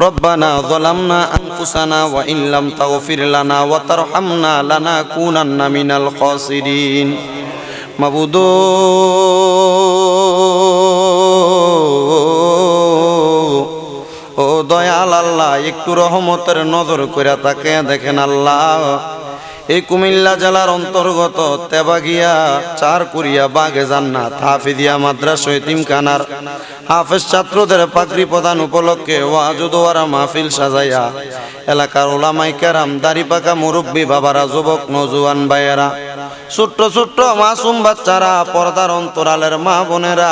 ربنا ظلمنا أنفسنا وإن لم تغفر لنا وترحمنا لنكونن من الخاسرين মাবুদো ও দয়াল আল্লাহ একটু রহমতের নজর করে তাকে দেখেন আল্লাহ এই কুমিল্লা জেলার অন্তর্গত তেবাগিয়া চার কুরিয়া বাগে জান্নাত হাফিদিয়া মাদ্রাসা তিমখানার হাফেজ ছাত্রদের পাগড়ি প্রদান উপলক্ষে ওয়াজুদোয়ারা মাহফিল সাজাইয়া এলাকার ওলামাই কেরাম দাড়ি পাকা মুরব্বী বাবারা, যুবক নজুয়ান ভাইয়েরা, ছোট্ট ছোট্ট মাসুম বাচ্চারা, পর্দার অন্তরালের মা বোনেরা,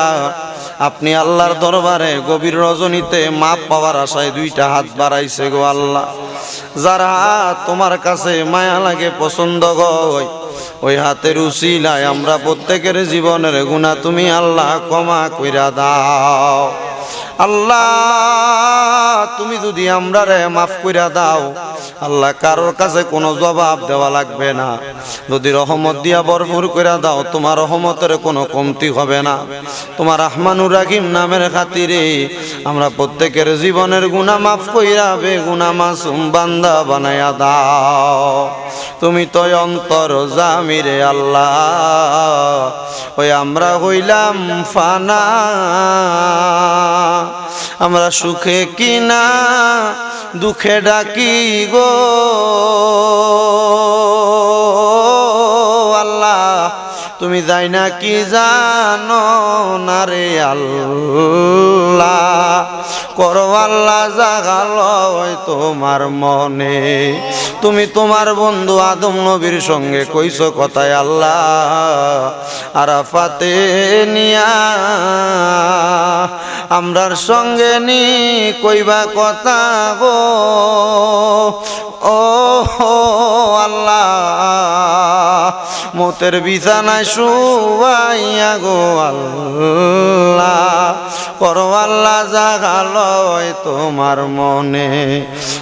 আপনি আল্লাহর দরবারে গভীর রজনীতে মাপ পাওয়ার আশায় দুইটা হাত বাড়াইছে গো আল্লাহ। যারা তোমার কাছে মায়া লাগে পছন্দ গয় ওই হাতের উসিলায় আমরা প্রত্যেকের জীবনের গুণা তুমি আল্লাহ ক্ষমা কইরা দাও। আল্লাহ, তুমি যদি আমরা রে মাফ কইরা দাও, আল্লাহ কারোর কাছে কোনো জবাব দেওয়া লাগবে না। যদি রহমত দিয়া ভরপুর কইরা দাও, তোমার রহমতের কোনো কমতি হবে না। তোমার রহমানুর রাহিম নামের খাতিরে আমরা প্রত্যেকের জীবনের গুণা মাফ কইরা বে গুণা মাসুম বান্দা বানায়া দাও। তুমি তো অন্তর জামিরে আল্লাহ, ওই আমরা হইলাম ফানা। আমরা সুখে কিনা দুঃখে ডাকি গো। তুমি যাই না কি জানো না রে আল্লাহ? করো আল্লাহ জাগালয় তোমার মনে। তুমি তোমার বন্ধু আদম নবীর সঙ্গে কইস কথায় আল্লাহ, আরাফাতে নিয়া আমরার সঙ্গে নি কইবা কথা গো। মতের বিছানায় শুয়াইয়া গো আল্লাহ। করো আল্লাহ জাগালয় তোমার মনে।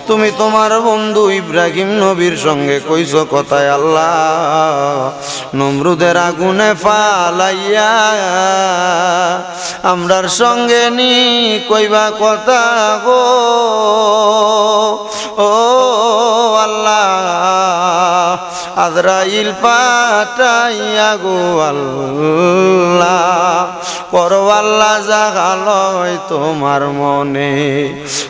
তুমি তোমার বন্ধু ইব্রাহিম নবীর সঙ্গে কইস কথায় আল্লাহ। নমরুদের আগুনে ফালাইয়া আমরার সঙ্গে নি, কইবা কথা গো। ও আল্লাহ আজরাইল পাটাইয়া গো আল্লাহ। করো আল্লাহ জাগালয় তোমার মনে।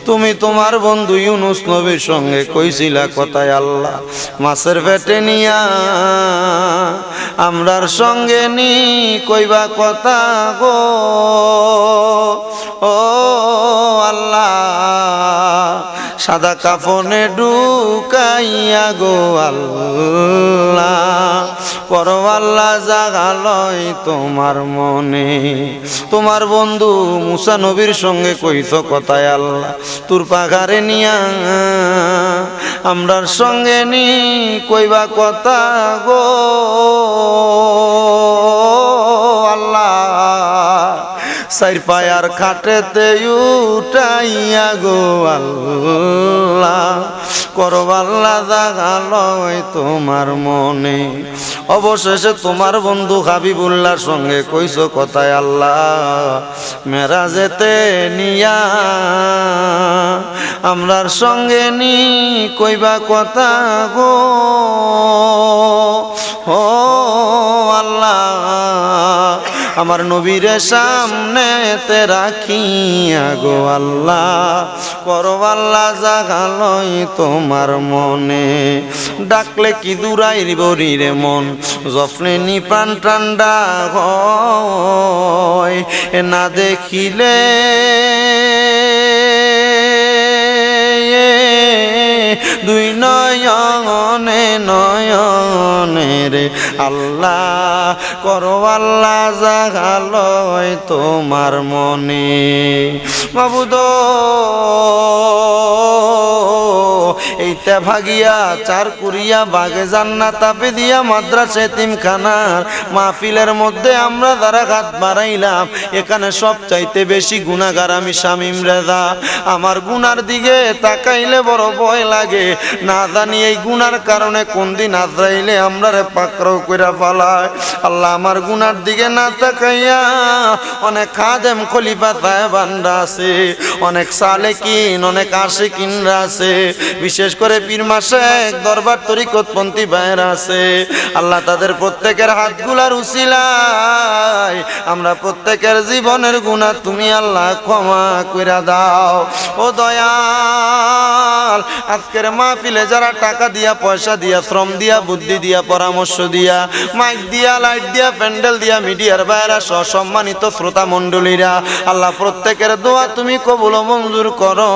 তুমি তোমার বন্ধু ইউনুস নবীর সঙ্গে কইছিলা কথায় আল্লাহ, মাছের পেটে নিয়া আমরার সঙ্গে নি, কইবা কথা গো। ও সাদা কাফনে ঢুকাইয়া গো আল্লাহ। আল্লাহ জাগালয় তোমার মনে। তোমার বন্ধু মুসা নবীর সঙ্গে কইত কথায় আল্লাহ, তোর পাখারে নিয়া আমরার সঙ্গে নি, কইবা কথা গো। সাইর পায়ার খাটেতে উঠাইয়া গো আল্লাহ করো আল্লাহ জাগালয় তোমার মনে। অবশেষে তোমার বন্ধু হাবিবুল্লাহর সঙ্গে কইছো কথায় আল্লাহ মেরা যেতে নিয়া, আমরার সঙ্গে নি কইবা কথা গো। ও আল্লাহ আমার নবীর সামনে তে রাখিয়া গো আল্লাহ। করো আল্লাহ জাগালই তোমার মনে। ডাকলে কি দূরাই বরিরে মন? যফনে নি প্রাণ ঠান্ডা হয় না দেখিলে দুই নয়নে নয়নে রে আল্লাহ করো আল্লাহ জাগালয় তোমার মনে। বাবুদ এই তেভাগিয়া চার কুরিয়া বাগে জান্নাত তাপে দিয়া মাদ্রাসা এতিমখানার মাহফিলের মধ্যে আমরা যারা হাত বাড়াইলাম। এখানে সব চাইতে বেশি গুণাগার আমি শামিম রেজা। আমার গুনার দিকে তাকাইলে বড় ভয় লাগে। না জানি এই গুনার কারণে কোন দিন আজরাইলে আমরা রে পাকড়াও কইরা ফালায় আল্লাহ আমার গুনার দিকে না তাকাইয়া অনেক খাদেম খলিফা সাহেবানরা আছে, অনেক সালেকিন, অনেক আশিকিনরা আছে, বিশেষ করে পীর মাসে দরবার তরিকতপন্থী ভাইয়েরা আছে। আল্লাহ তাদের প্রত্যেকের হাতগুলার উসিলায়, আমরা প্রত্যেকের জীবনের গুণা তুমি আল্লাহ ক্ষমা কইরা দাও। ও দয়াল, আজকের মাহফিলে যারা টাকা দিয়া পয়সা দিয়া শ্রম দিয়া, বুদ্ধি দিয়া, পরামর্শ দিয়া, মাইক দিয়া, লাইট দিয়া, প্যান্ডেল দিয়া, মিডিয়ার বাইরা সম্মানিত শ্রোতা মণ্ডলীরা, আল্লাহ প্রত্যেকের দোয়া তুমি কবুল মঞ্জুর করো।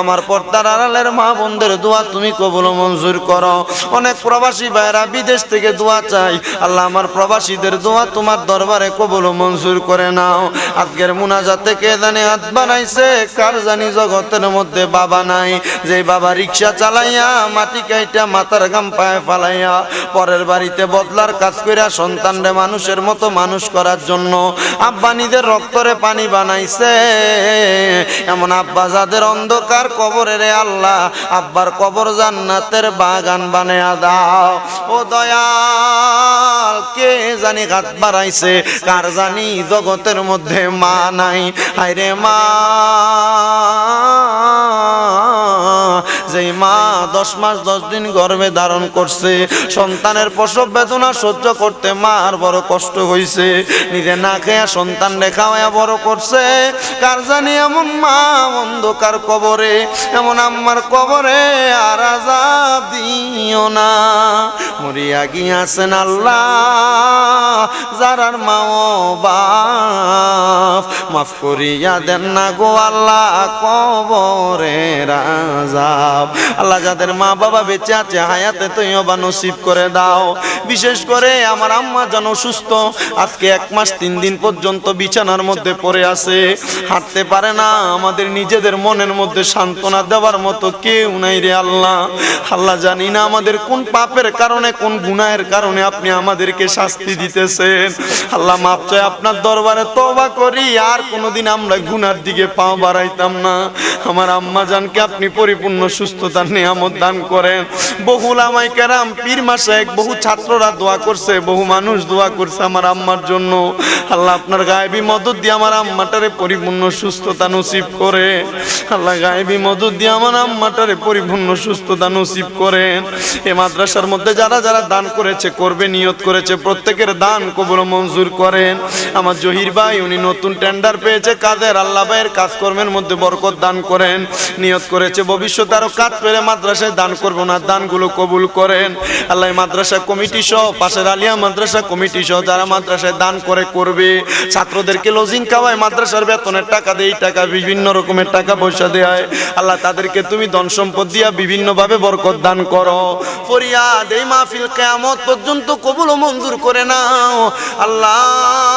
আমার পর্দার আড়ালের মা বোনদের দোয়া তুমি কবুল মঞ্জুর করো। অনেক প্রবাসী ভাইরা বিদেশ থেকে দোয়া চাই আল্লাহ আমার প্রবাসীদের দোয়া তোমার দরবারে কবুল মঞ্জুর করে নাও। আজকের মুনাজাতে কে জানে হাত বানাইছে কার জানি জগতের মধ্যে বাবা নাই? যে বাবা রিক্সা চালাইয়া মাটি কাইটা মাথার গাম পায়ে ফালাইয়া পরের বাড়িতে বদলার কাজ কইরা সন্তানরে মানুষের মতো মানুষ করার জন্য আব্বা নিজের রক্তরে পানি বানাইছে। এমন আব্বা যাদের অন্ধকার কবরে রে আল্লাহ, আব্বার কবর জান্নাতের বাগান বানায়া দাও। ও দয়াল, কে জানি হাত বাড়াইছে, কার জানি জগতের মধ্যে মা নাই। হায়রে মা। যেই মা দশ মাস দশ দিন গর্ভে ধারণ করছে, সন্তানের প্রসব বেদনা সহ্য করতে মার বড় কষ্ট হইছে। নিজে না খেয়া সন্তান রেখাওয়া বড় করছে, কার জানি এমন মা অন্ধকার কবরে, এমন আম্মার কবরে আর আজাব দিও না। মরিয়া গিয়াছেন আল্লাহ যারার মা ও বাপ। মাফ করিয়া দেন না গো আল্লাহ কবরে রাজাব আল্লাহ যাদের মা বাবা বেঁচে আছে, হায়াতে তৈবা নসিব করে দাও। বিশেষ করে আমার আম্মা যেন সুস্থ, আজকে এক মাস তিন দিন পর্যন্ত বিছানার মধ্যে পড়ে আছে। হাঁটতে পারে না, আমাদের নিজেদের মনের মধ্যে সান্ত্বনা দেওয়ার মতো কেউ নাই রে আল্লাহ। আল্লাহ জানি না আমাদের কোন পাপের কারণে, কোন গুনাহের কারণে আপনি আমাদেরকে শাস্তি দিতেছেন। আল্লাহ মাপ চাই আপনার দরবারে তবা করি, আর কোনোদিন আমরা গুনার দিকে পা বাড়াইতাম না। আমার আম্মা জানকে আপনি পরিপূর্ণ সুস্থতার নিয়ামত দান করেন। বহু লামাই কেরাম পীর মাসায় বহু ছাত্ররা দোয়া করছে, বহু মানুষ দোয়া করছে আমার আম্মার জন্য। আল্লাহ আপনার গায়েবী মদত দিয়ে আমার আম্মাটারে পরিপূর্ণ সুস্থতা নসিব করে। আল্লাহ গায়েবী মদত দিয়ে আমার আম্মাটারে পরিপূর্ণ সুস্থতা নসিব করেন এ মাদ্রাসার মধ্যে যারা যারা দান করেছে, করবে, নিয়ত করেছে, প্রত্যেকের দান কবুল মঞ্জুর করেন। আমার জহির ভাই, উনি নতুন টেন্ডার পেয়েছে কাদের আল্লাহ ভাইয়ের কাজকর্মের মধ্যে বরকত দান করেন, নিয়ত করেছে ভবিষ্যতে আরও কাজ পেলে মাদ্রাসায় দান করব না, দানগুলো কবুল করেন। আল্লাহ মাদ্রাসা কমিটি সহ, পাশের আলিয়া মাদ্রাসা কমিটি সহ যারা মাদ্রাসায় দান করে করবে, ছাত্রদেরকে লজিং খাওয়ায় মাদ্রাসার বেতনের টাকা দেয় টাকা বিভিন্ন রকমের টাকা পয়সা দেয় আল্লাহ তাদেরকে তুমি ধন সম্পদ দিয়া বিভিন্নভাবে বরকত দান করো। ফরিয়াদ, এই মাহফিল কেয়ামত পর্যন্ত কবুল ও মঞ্জুর করে নাও। আল্লাহ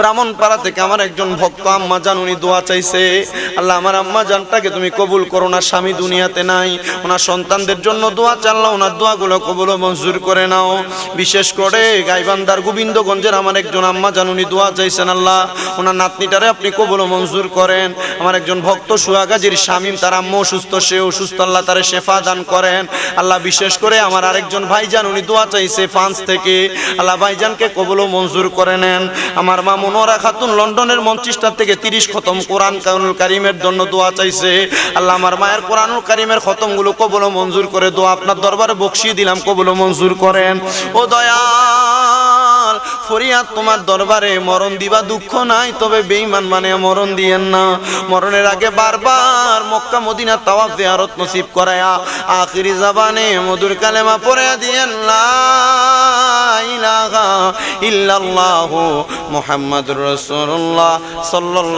ব্রাহ্মণ পাড়া থেকে আমার একজন ভক্ত আম্মা জান উনি দোয়া চাইছে, আল্লাহ, আমার আম্মা জানটাকে তুমি কবুল করো না, স্বামী দুনিয়াতে নাই, ওনার সন্তানদের জন্য দোয়া চাল্লাহ ওনার দোয়াগুলো কবুল মঞ্জুর করে নাও। বিশেষ করে গাইবান্দার গোবিন্দগঞ্জের আমার একজন আম্মা জান উনি দোয়া চাইছেন, আল্লাহ, ওনার নাতনিটারে আপনি কবুল মঞ্জুর করেন। আমার একজন ভক্ত সুয়াগাজির স্বামী, তার আম্মু অসুস্থ সে অসুস্থ, আল্লাহ তারে শেফা দান করেন। আল্লাহ, বিশেষ করে আমার আরেকজন ভাইজান, উনি দোয়া চাইছে, ফ্রান্স থেকে। আল্লাহ, ভাইজানকে কবুল মঞ্জুর করে নেন। আমার মা মনোরা খাতুন লন্ডনের মঞ্চিস্টার থেকে তিরিশ খতম কোরআন কানুল কারিমের জন্য দোয়া চাইছে। আল্লাহ আমার মায়ের কোরআনুল কারিমের খতমগুলো কবল মঞ্জুর করে দোয়া আপনার দরবারে বকশিয়ে দিলাম, কবল মঞ্জুর করেন। ও দয়াল ফরিয়াদ তোমার দরবারে, মরণ দিবা দুঃখ নাই, তবে বেঈমান মানে মরণ দিয়েন না। মরণের আগে বারবার মক্কা মদিনা তাওয়াফ জিয়ারত নসিব করায়া, আখিরি জাবানে মধুর কালেমা পড়ে দিয়েন, লা ইলাহা ইল্লাল্লাহু মুহাম্মাদুর রাসূলুল্লাহ, সাল্লাল্লাহু